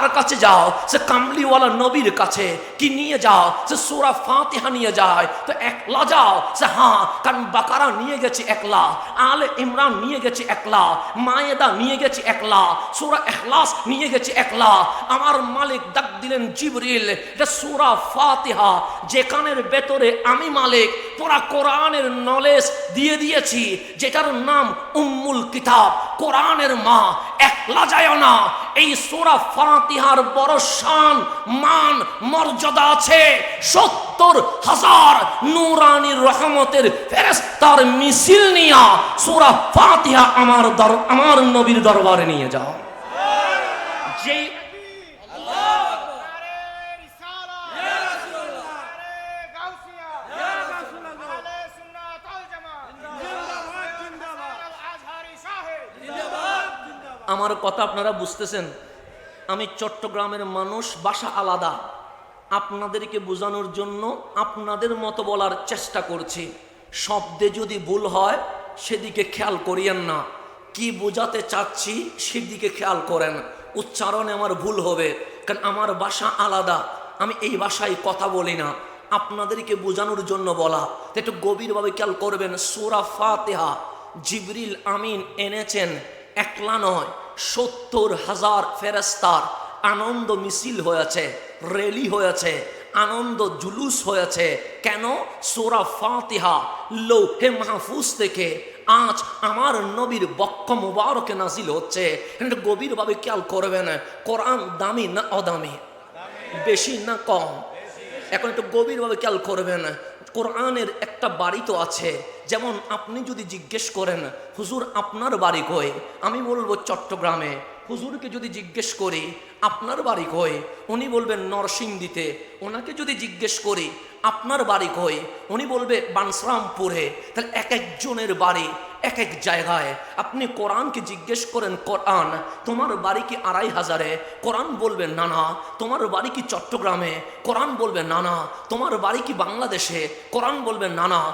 কার কাছে যাও, সে কামলিওয়ালা নবীর কাছে কি নিয়ে যাও, সে সোরা ফাতিহা নিয়ে যায়, তো একলা যাও, সে হ্যাঁ কারণ বাকারা নিয়ে গেছে একলা, আলে ইমরান নিয়ে গেছে একলা, মায়েদা নিয়ে গেছে একলা, সোরা এখলাস নিয়ে গেছে একলা, আমার মালিক ডাক দিলেন জিবরিল, এটা সোরা ফাতিহা, যেখানের ভেতরে আমি মালিক, তোরা কোরআনের নলেজ দিয়ে দিয়েছি, যেটার নাম উম্মুল কিতাব কোরআনের মা একলা যায় না এই সোরা ফাতিহার বড় শান, মান, মর্যাদা আছে। সত্তর হাজার নুরানির রহমতের ফেরেস্তার মিছিল নিয়া সোরা ফাতিহা আমার দর, আমার নবীর দরবারে নিয়ে যাও। যেই আমার কথা আপনারা বুঝতেছেন। আমি চট্টগ্রামের মানুষ, বাসা আলাদা। আপনাদেরকে বোঝানোর জন্য আপনাদের মতো বলার চেষ্টা করছি। শব্দে যদি ভুল হয়, সেদিকে খেয়াল করিয়েন না। কি বোঝাতে চাচ্ছি, সেদিকে খেয়াল করেন। উচ্চারণে আমার ভুল হবে, কারণ আমার বাসা আলাদা। আমি এই ভাষায় কথা বলি না। আপনাদেরকে বোঝানোর জন্য বলা। একটু গভীরভাবে খেয়াল করবেন, সুরা ফাতেহা। জিবরিল আমিন এনেছেন। একলা নয়, সত্তর হাজার ফেরেস্তার আনন্দ মিছিল হয়েছে রেলি হয়েছে, আনন্দ জুলুস হয়েছে। কেন? সোরা ফাতিহা, লৌহে মাহফুজ থেকে আজ আমার নবীর বক্ষ মুবারকে নাজিল হচ্ছে। গভীরভাবে খেয়াল করবেন, কোরআন দামি না অদামি? বেশি না কম? এখন একটু গভীরভাবে খেয়াল করবেন কোরআনের একটা বাড়ি তো আছে। যেমন আপনি যদি জিজ্ঞেস করেন, হুজুর, আপনার বাড়ি কই? আমি বলব চট্টগ্রামে। হুজুরকে যদি জিজ্ঞেস করি, আপনার বাড়ি কই? উনি বলবেন নরসিংদীতে। ওনাকে যদি জিজ্ঞেস করি, আপনার বাড়ি কই? উনি বলবে, বানসরামপুরে। তাহলে এক একজনের বাড়ি এক এক জায়গায়। আপনি কোরআনকে জিজ্ঞেস করেন, কোরআন, তোমার বাড়ি কি আড়াই হাজারে? কোরআন বলবে, না না। তোমার বাড়ি কি চট্টগ্রামে? কোরআন বলবে, না না। তোমার বাড়ি কি বাংলাদেশে? কোরআন বলবে, না না।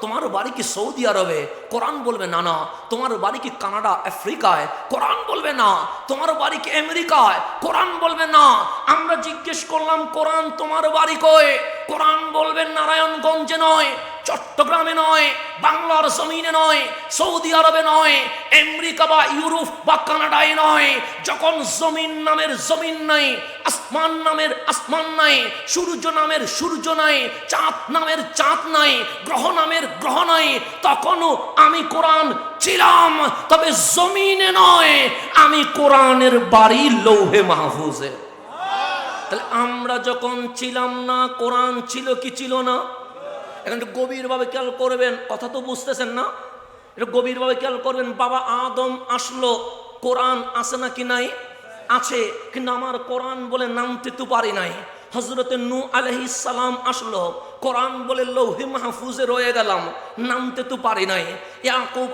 তোমার বাড়ি কি সৌদি আরবে? কোরআন বলবে, না না। তোমার বাড়ি কি কানাডা, আফ্রিকায়? কোরআন বলবে, না। তোমার বাড়ি কি আমেরিকায়? কোরআন বলবে, না। আমরা জিজ্ঞেস করলাম, কোরআন, তোমার বাড়ি কয় কোরআন বলবেন নারায়ণগঞ্জে নয়। চট্টগ্রামে নয়, বাংলার জমিনে নয়, সৌদি আরবে নয়, আমেরিকা বা ইউরোপ বা কানাডায় নয়। যখন জমিন নামের জমিন নাই, আসমান নামের আসমান নাই, সূর্য নামের সূর্য নাই, চাঁদ নামের চাঁদ নাই, গ্রহ নামের গ্রহ নাই, তখনও আমি কোরআন ছিলাম। তবে জমিনে নয়, আমি কোরআনের বাড়ি লৌহে মাহফুজে। তাহলে আমরা যখন ছিলাম না, কোরআন ছিল কি ছিল না? এখন একটু গভীরভাবে খেয়াল করবেন, কথা তো বুঝতেছেন না। একটু গভীরভাবে খেয়াল করবেন, বাবা আদম আসলো, কোরআন আছে নাকি নাই? আছে, কিন্তু আমার কোরআন বলে নামতে তো পারি নাই। হজরতে নু আলহিসাম আসলো কোরআন বলে লৌহে মাহফুজে রয়ে গেলাম, নামতে তো পারি নাই। ইয়াকুব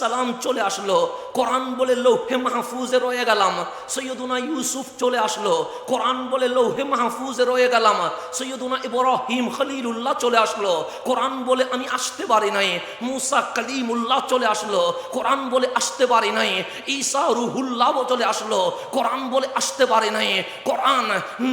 সালাম চলে আসলো, কোরআন বলে লৌহে মাহফুজে রয়ে গেলাম, সৈয়দুনা ইউসুফ চলে আসলো, কোরআন বলে লৌহে মাহফুজে রয়ে গেলাম, সৈয়দুনা ইব্রাহিম খলিলুল্লাহ চলে আসলো, কোরআন বলে আমি আসতে পারি নাই, মুসা কালিমুল্লাহ চলে আসলো, কোরআন বলে আসতে পারি নাই, ঈসা রুহুল্লাহ চলে আসলো, কোরআন বলে আসতে পারি নাই, কোরআন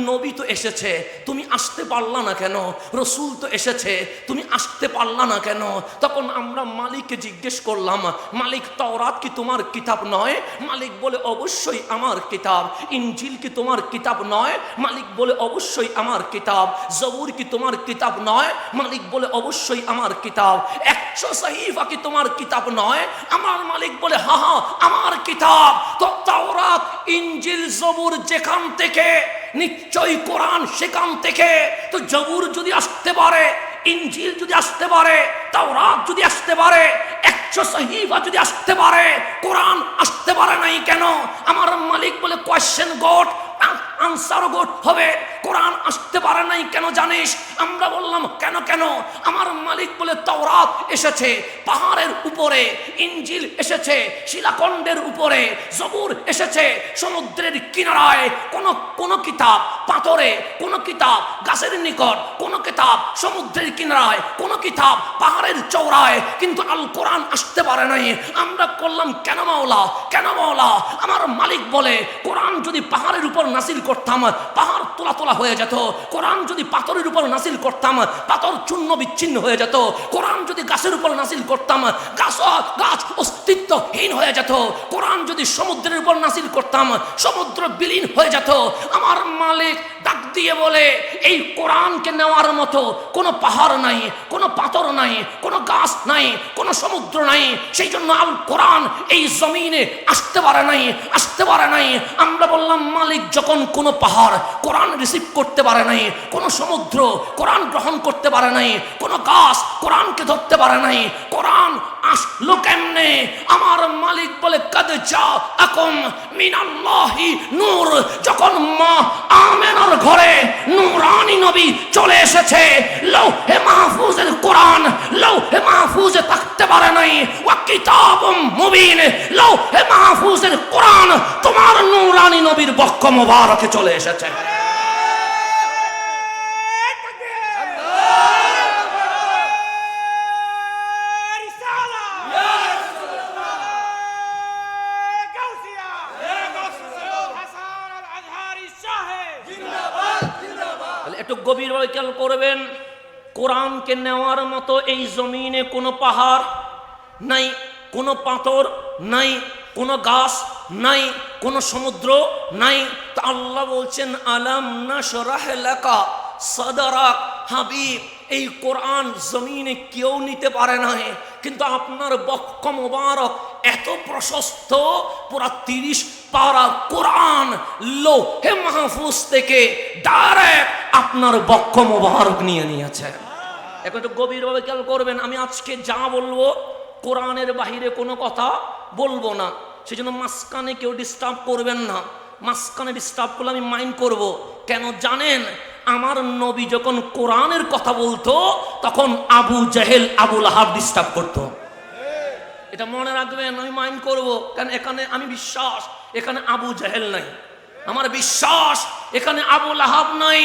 নবী তো এসেছে, তুমি আসতে পারলা না কেন? রসুল তো এসেছে, তুমি আসতে পারলা না কেন? তখন আমরা মালিককে জিজ্ঞেস করলাম, মালিক, তওরাত কি তোমার কিতাব নয়? মালিক বলে, অবশ্যই আমার কিতাব। ইঞ্জিল কি তোমার কিতাব নয়? মালিক বলে, অবশ্যই আমার কিতাব। জবুর কি তোমার কিতাব নয়? মালিক বলে, অবশ্যই আমার কিতাব। একশো সাহিফা কি তোমার কিতাব নয়? আমার মালিক বলে, হা হা, আমার কিতাব। তো তাওরাত ইঞ্জিল জবুর যেখান থেকে নিশ্চয়ই কোরআন সেখান থেকে তো জবুর যদি আসতে পারে ইঞ্জিল যদি আসতে পারে, তাওরাত যদি আসতে পারে, একশো সহিবা যদি আসতে পারে, কোরআন আসতে পারে নাই কেন? আমার মালিক বলে কোয়েশ্চেন গোট আনসার গোট হবে। কোরআন আসতে পারে নাই, কেন জানিস? আমরা বললাম, কেন কেন? আমার মালিক বলে তাওরাত এসেছে, পাহাড়ের উপরে ইঞ্জিল এসেছে, শিলাখণ্ডের উপরে, জবুর এসেছে, সমুদ্রের কিনারায়। কোন কোন কিতাব পাথরে, কোন কিতাব গাছের নিকট, কোন কিতাব সমুদ্রের কিনারায়, কোন কিতাব পাহাড়ের চৌড়ায় কিন্তু আল কোরআন আসতে পারে নাই। আমরা করলাম কেন মাওলা কেন মাওলা? আমার মালিক বলে, কোরআন যদি পাহাড়ের উপর নাসিল করতাম, পাহাড় তোলা তোলা হয়ে যেত। কোরআন যদি পাথরের উপর নাসিল করতাম, পাথর চূর্ণ বিচ্ছিন্ন হয়ে যেত। কোরআন যদি গাছের উপর নাসিল করতাম, গাছ গাছ অস্তিত্বহীন হয়ে যেত। কোরআন যদি সমুদ্রের উপর নাসিল করতাম, সমুদ্র বিলীন হয়ে যেত। আমার মালিক দিয়ে বলে, এই কোরআনকে নেওয়ার মতো কোনো পাহাড় নাই, কোনো পাথর নাই, কোনো গাছ নাই, কোনো সমুদ্র নাই। সেই জন্য আল কোরআন এই জমিনে আসতে পারে নাই, আসতে পারে নাই। আমরা বললাম, মালিক যখন কোনো পাহাড় কোরআন রিসিভ করতে পারে নাই, কোনো সমুদ্র কোরআন গ্রহণ করতে পারে নাই, কোনো গাছ কোরআনকে ধরতে পারে নাই, কোরআন আসলো কেমনে? আমার মালিক বলে, কাদে যা আকম মিনাল্লাহি নূর। যখন মা আমেনার ঘরে নূরানি নবী চলে এসেছে। লৌহে মাহফুজের কোরআন, লৌহে মাহফুজে থাকতে পারে নাই। ওয়া কিতাব মুবিন, লৌহে মাহফুজের কোরআন তোমার নূরানি নবীর বক্ষ মোবারকে চলে এসেছে। করবেন? কোরআনকে নেওয়ার মতো এই জমিনে কোনো পাহাড় নাই, কোনো পাথর নাই, কোনো গাছ নাই, কোনো সমুদ্র নাই। তা আল্লাহ বলছেন, আলাম না সরাহ এলাকা সদারাক হাবিব। এই কোরআন জমিনে কেউ নিতে পারে না কিন্তু আপনার বক্ষ মোবারক এত প্রশস্ত, পুরা তিরিশ পারা কোরআন লো হে মাহফুজ থেকে ডাইরেক্ট আপনার বক্ষ মোবারক নিয়ে নিয়েছে। এখন একটু গভীরভাবে খেয়াল করবেন, আমি আজকে যা বলব কোরআনের বাহিরে কোনো কথা বলব না। সেই জন্য মাঝখানে কেউ ডিস্টার্ব করবেন না। মাঝখানে ডিস্টার্ব করলে আমি মাইন্ড করব। কেন জানেন? আমার নবী যখন কোরআনের কথা বলতো, তখন আবু জাহেল আবুল আহাব ডিস্টার্ব করতো। এটা মনে রাখবেন, আমি মাইন্ড করব, কারণ এখানে আমি বিশ্বাস, এখানে আবু জাহেল নাই। আমার বিশ্বাস, এখানে আবু লাহাব নাই।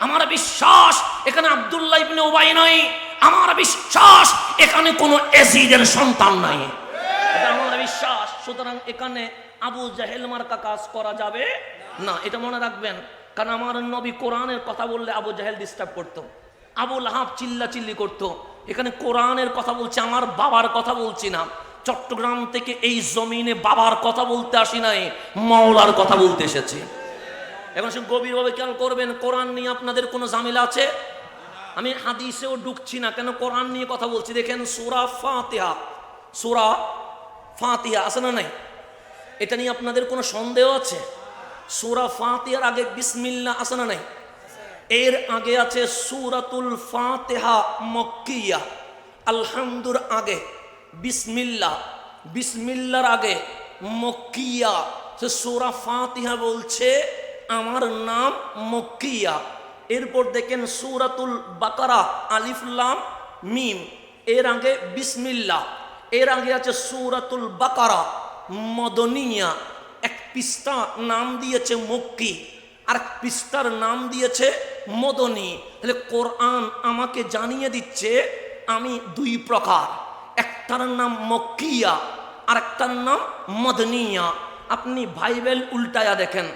আমার বিশ্বাস, এখানে আব্দুল্লাহ ইবনে উবাই নাই। আমার বিশ্বাস, এখানে কোনো এজিদের সন্তান নাই। এটা আমার বিশ্বাস, সুতরাং এখানে আবু জাহেল মার্কা কাজ করা যাবে না। এটা মনে রাখবেন কারণ আমার নবী কোরআনের কথা বললে আবু জাহেল ডিস্টার্ব করতো। আবু লাহাব চিল্লা চিল্লি করতো। এখানে কোরআনের কথা বলছে, আমার বাবার কথা বলছি না। চট্টগ্রাম থেকে এই জমিনে বাবার কথা বলতে আসি নাই, মাওলার কথা বলতে এসেছি। এখন সে গভীরভাবে খেয়াল করবেন? কোরআন নিয়ে আপনাদের কোনো ঝামেলা আছে? আমি হাদিসেও ঢুকছি না, কেন কোরআন নিয়ে কথা বলছি? দেখেন সুরা ফাতিহা। সুরা ফাতিহা আছে না নাই? এটা নিয়ে আপনাদের কোনো সন্দেহ আছে? সুরা ফাতিহার আগে বিসমিল্লা আছে না নাই? এর আগে আছে সুরাতুল ফাতেহা মক্কিয়া। আলহামদুর আগে বিসমিল্লা বিসমিল্লার আগে মক্কিয়া। সে সুরা ফাতিহা বলছে, আমার নাম মক্কিয়া। এরপর দেখেন সুরাতুল বাকারা আলিফুল্লাম মিম। এর আগে বিসমিল্লা এর আগে আছে সুরাতুল বাকারা, মদনিয়া। পিস্তা নাম দিয়েছে মক্কি, আর পিস্তার নাম দিয়েছে মদনী। তাহলে কোরআন আমাকে জানিয়ে দিচ্ছে, আমি দুই প্রকার। একটার নাম মক্কিয়া আর একটার নাম মদনিয়া। আপনি বাইবেল উল্টায়া দেখেন,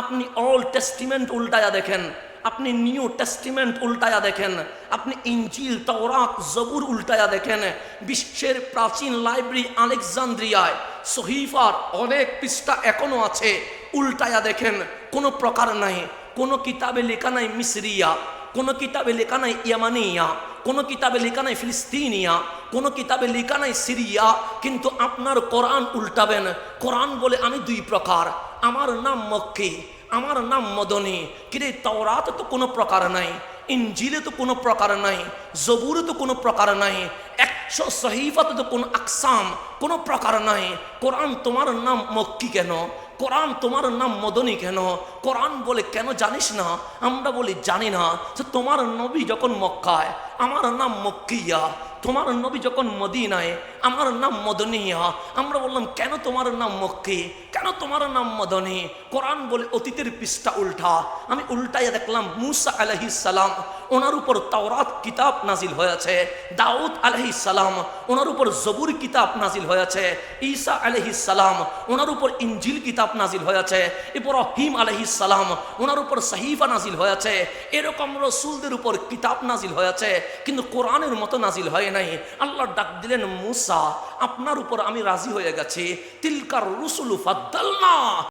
আপনি অল টেস্টিমেন্ট উল্টায়া দেখেন, আপনি নিউ টেস্টিমেন্ট উল্টায়া দেখেন, আপনি ইঞ্জিল, তওরাত, জবুর উল্টায়া দেখেন। বিশ্বের প্রাচীন লাইব্রেরি আলেকজান্দ্রিয়ায় সহিফার অনেক পৃষ্ঠা এখনও আছে। উল্টায়া দেখেন, কোনো প্রকার নাই। কোনো কিতাবে লেখা নাই মিসরিয়া, কোনো কিতাবে লেখা নাই ইয়ামানিয়া, কোনো কিতাবে লেখা নাই ফিলিস্তিনিয়া, কোনো কিতাবে লেখা নাই সিরিয়া। কিন্তু আপনার কোরআন উল্টাবেন। কোরআন বলে আমি দুই প্রকার। আমার নাম মক্কি, আমার নাম মদনী। কিরে, তাওরাতে তো কোনো প্রকার নাই। ইঞ্জিলে তো কোনো প্রকার নাই, জবুরে তো কোনো প্রকার নাই, একশো সহিফাতে তো কোনো আকসাম কোনো প্রকার নাই। কোরআন তোমার নাম মক্কি কেন? কোরআন তোমার নাম মদনী কেন? কোরআন বলে কেন জানিস না? আমরা বলি জানি না। যে তোমার নবী যখন মক্কায়, আমার নাম মক্কিয়া। তোমার নবী যখন মদিনায়, আমার নাম মদনিয়া। আমরা বললাম, কেন তোমার নাম মক্কি? কেন তোমার নাম মদনী? কোরআন বলে অতীতের পৃষ্ঠা উল্টা। আমি উল্টাইয়া দেখলাম, মুসা আলহি সালাম, ওনার উপর তাওরাত কিতাব নাজিল হয়েছে। দাউদ আলহি সালাম, ওনার উপর জবুর কিতাব নাজিল হয়েছে। ঈসা আলহি সালাম, ওনার উপর ইঞ্জিল কিতাব নাজিল হয়েছে। ইব্রাহিম আলহি সালাম, ওনার উপর সাহিফা নাজিল হয়েছে। এরকম রসুলদের উপর কিতাব নাজিল হয়েছে, কিন্তু কোরআনের মতো নাজিল হয় নাই। আল্লাহ ডাক দিলেন, মুসা, আপনার উপর আমি রাজি হয়ে গেছি। তিলকার রসুল ফাদ্দালনা